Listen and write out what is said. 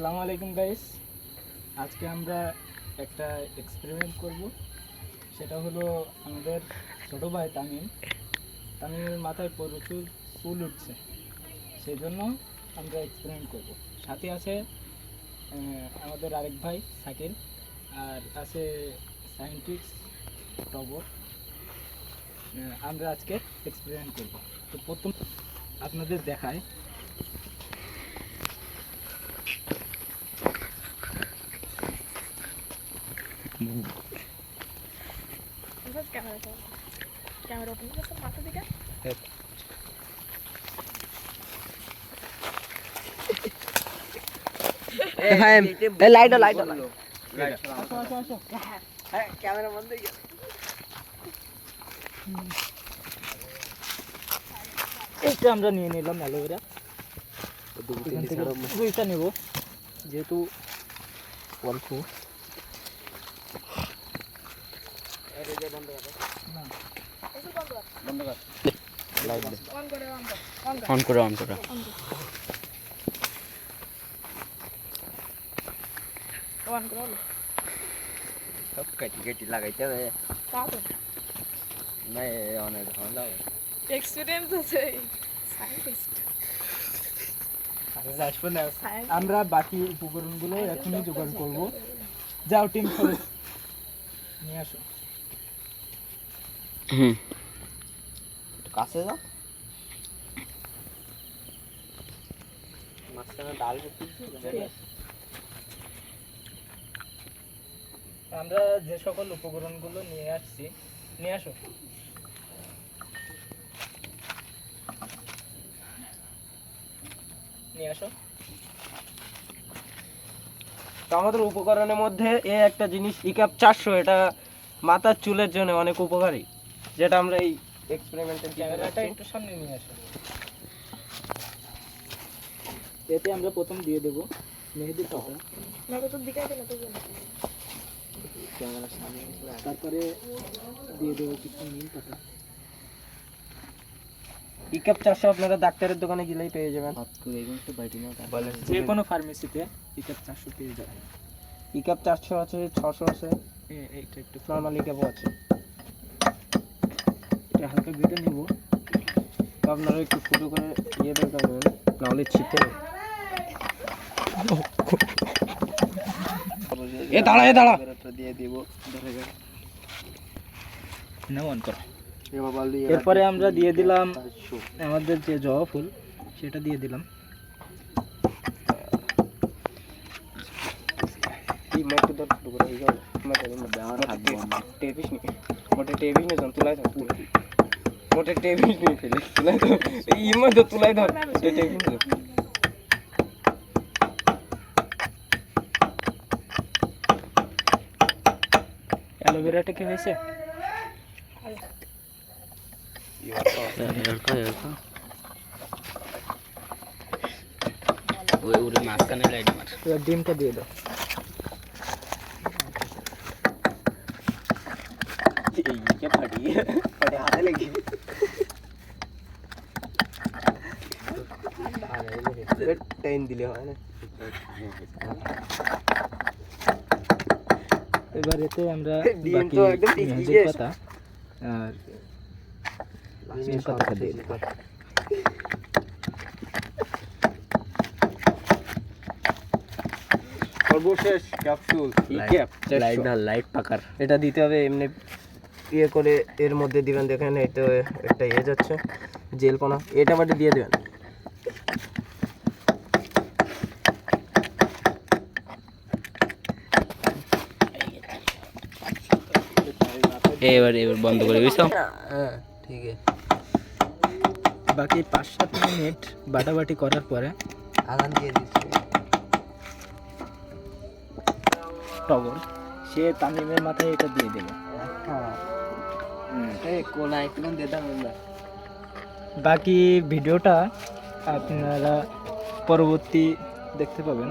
আসসালামু আলাইকুম গাইস আজকে আমরা একটা এক্সপেরিমেন্ট করব। সেটা হলো আমাদের ছোটো ভাই তামিম। তামিমের মাথায় প্রচুর চুল উঠছে। সেই জন্য আমরা এক্সপেরিমেন্ট করব। সাথে আছে আমাদের আরেক ভাই সাকিল, আর আছে সায়েন্টিস্ট টবর আমরা আজকে এক্সপেরিমেন্ট করব। তো প্রথম আপনাদের দেখায় ক্যামেরা ওপেন করছে মাথা দিকে হ্যাঁ লাইট লাইট আসো আসো ক্যামেরা বন্ধ এইটা আমরা নিয়ে নিলাম অ্যালোভেরা দুইটা নেব যেহেতু অল্প না, অন করে অন কর। অন কর অন করো অন করো অন করে অন সব কেটে কেটে লাগাইতে হবে না অনেক হবে এক্সপিরিয়েন্স আছে না। আমরা বাকি উপকরণগুলো এখনই জোগাড় করব। যাও টিম চলো নিয়ে আসো। হুম। কাছে যাও। মাঝখানে ডাল আমরা যে সকল উপকরণগুলো নিয়ে আসছি নিয়ে আসো। নিয়ে আসো। তো আমাদের উপকরণের মধ্যে এ একটা জিনিস ইকাপ চারশো এটা মাথার চুলের জন্য অনেক উপকারী। যেটা আমরা এই এক্সপেরিমেন্টের ক্যামেরাটা একটু সামনে নিয়ে আসো। এতে আমরা প্রথম দিয়ে দেব মেহেদি পাতা। আমাকে তো দিকে দিলে তো তারপরে দিয়ে দেবো কিছু নিম পাতা। ইকাপ চারশো আপনারা ডাক্তারের দোকানে গেলেই পেয়ে যাবেন। যে কোনো ফার্মেসিতে টিকার চারশো পেয়ে যাবে ইকাপ চারশো আছে ছশো আছে। এইটা একটু নর্মাল ইকাপও আছে। এটা হালকা বেটে নেব তো আপনারা একটু ফুটো করে ইয়ে বের করবেন নাহলে ছিটে এ দাঁড়া এ দাঁড়া দিয়ে দিব না অন করো এরপরে আমরা দিয়ে দিলাম আমাদের যে জবা ফুল সেটা দিয়ে দিলাম এই মাইকটা ধর ফুটো করে এই যাও মাইকের মধ্যে আমার হাত দিয়ে টেপিস নি মোটে টেপিস নি যখন তুলাই ধর তুলাই মোটে টেপিস নি ফেলে তুলাই ধর এই মধ্যে তুলাই ধর টেপিস নি অ্যালোভেরাটা কি হয়েছে ওই ওরে মাঝখানে লাইট মার এবার ডিমটা দিয়ে দাও এইকে ফাটিয়ে ফাটে হাতে লেগে টেন দিলে হয় না এবার এতে আমরা ডিম বাকি তো একদম ঠিক মেহেদির ঠিক পাতা আর নিম পাতাটা দিয়ে দেবো সর্বশেষ ক্যাপসুল লাইট ধর লাইট পাকার এটা দিতে হবে এমনি। ইয়ে করে এর মধ্যে দিবেন দেখেন এটা একটা ইয়ে যাচ্ছে জেলপনা। এটা বাটে দিয়ে দেবেন। এবার এবার বন্ধ করে বুঝছ? হ্যাঁ ঠিক আছে। বাকি পাঁচ সাত মিনিট বাটাবাটি করার পরে আগান দিয়ে দিচ্ছি। টগর সে তামিমের মাথায় এটা দিয়ে দেবে বাকি ভিডিওটা আপনারা পরবর্তী দেখতে পাবেন।